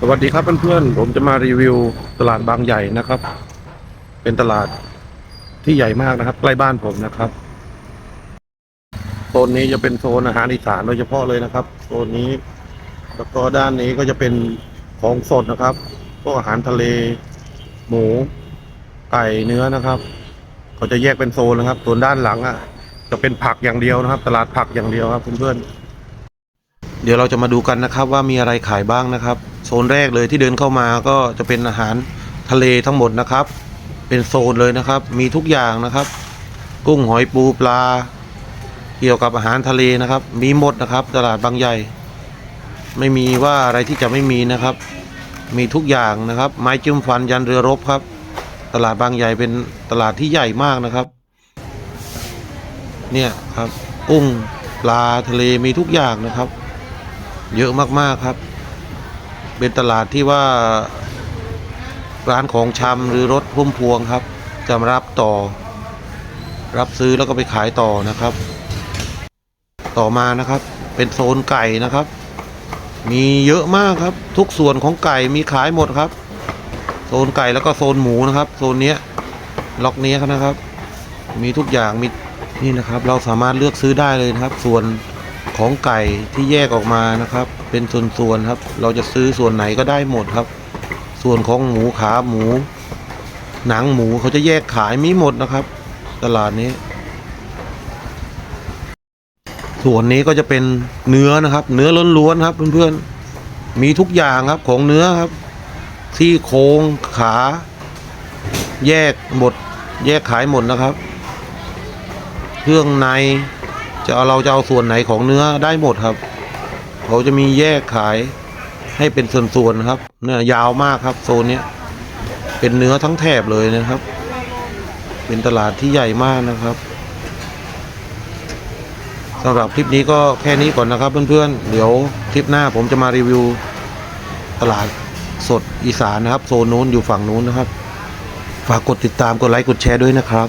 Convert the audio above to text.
สวัสดีครับเพื่อนๆ ผมจะมารีวิวตลาดบางใหญ่นะครับ เป็นตลาดที่ใหญ่มากนะครับ ใกล้บ้านผมนะครับ โซนนี้จะเป็นโซนอาหารอีสานโดยเฉพาะเลยนะครับ โซนนี้ แล้วก็ด้านนี้ก็จะเป็นของสดนะครับ พวกอาหารทะเล หมู ไก่ เนื้อนะครับเขาจะแยกเป็นโซนนะครับ ส่วนด้านหลังอะ จะเป็นผักอย่างเดียวนะครับ ตลาดผักอย่างเดียวครับเพื่อนๆ เดี๋ยวเราจะมาดูกันนะครับ ว่ามีอะไรขายบ้างนะครับ โซนแรกเลยที่เดินเข้ามาก็จะเป็นอาหารทะเลทั้งหมดนะครับ เป็นโซนเลยนะครับ มีทุกอย่างนะครับ กุ้งหอยปูปลา เกี่ยวกับอาหารทะเลนะครับ มีหมดนะครับ ตลาดบางใหญ่ ไม่มีว่าอะไรที่จะไม่มีนะครับ มีทุกอย่างนะครับ ไม้จิ้มฟันยันเรือรบครับ ตลาดบางใหญ่เป็นตลาดที่ใหญ่มากนะครับ เนี่ยครับกุ้งปลาทะเลมีทุกอย่างนะครับ เยอะมากๆครับ เป็นตลาดที่ว่าร้านของชำหรือรถพุ่มพวงครับจะรับต่อ รับซื้อแล้วก็ไปขายต่อนะครับ ต่อมานะครับ เป็นโซนไก่นะครับ มีเยอะมากครับ ทุกส่วนของไก่มีขายหมดครับ โซนไก่แล้วก็โซนหมูนะครับ โซนเนี้ยล็อกเนี้ยนะครับ มีทุกอย่างมีนี่นะครับ เราสามารถเลือกซื้อได้เลยนะครับ ส่วน ของไก่ที่แยกออกมานะครับ เป็นส่วนๆครับ เราจะซื้อส่วนไหนก็ได้หมดครับ ส่วนของหมูขาหมู หนังหมูเขาจะแยกขายมีหมดนะครับ ตลาดนี้ ส่วนนี้ก็จะเป็นเนื้อนะครับ เนื้อล้วนๆครับเพื่อนๆมีทุกอย่างครับของเนื้อครับที่โครงขา แยกหมด แยกขายหมดนะครับ เครื่องใน จะเอาเราจะเอาส่วนไหนของเนื้อได้หมดครับ เขาจะมีแยกขายให้เป็นส่วนๆครับ เนี่ยยาวมากครับโซนเนี้ยเป็นเนื้อทั้งแถบเลยนะครับ เป็นตลาดที่ใหญ่มากนะครับสำหรับคลิปนี้ก็แค่นี้ก่อนนะครับเพื่อนๆ เดี๋ยวคลิปหน้าผมจะมารีวิว ตลาดสดอีสานนะครับ โซนนู้นอยู่ฝั่งนู้นนะครับ ฝากกดติดตามกดไลค์กดแชร์ด้วยนะครับ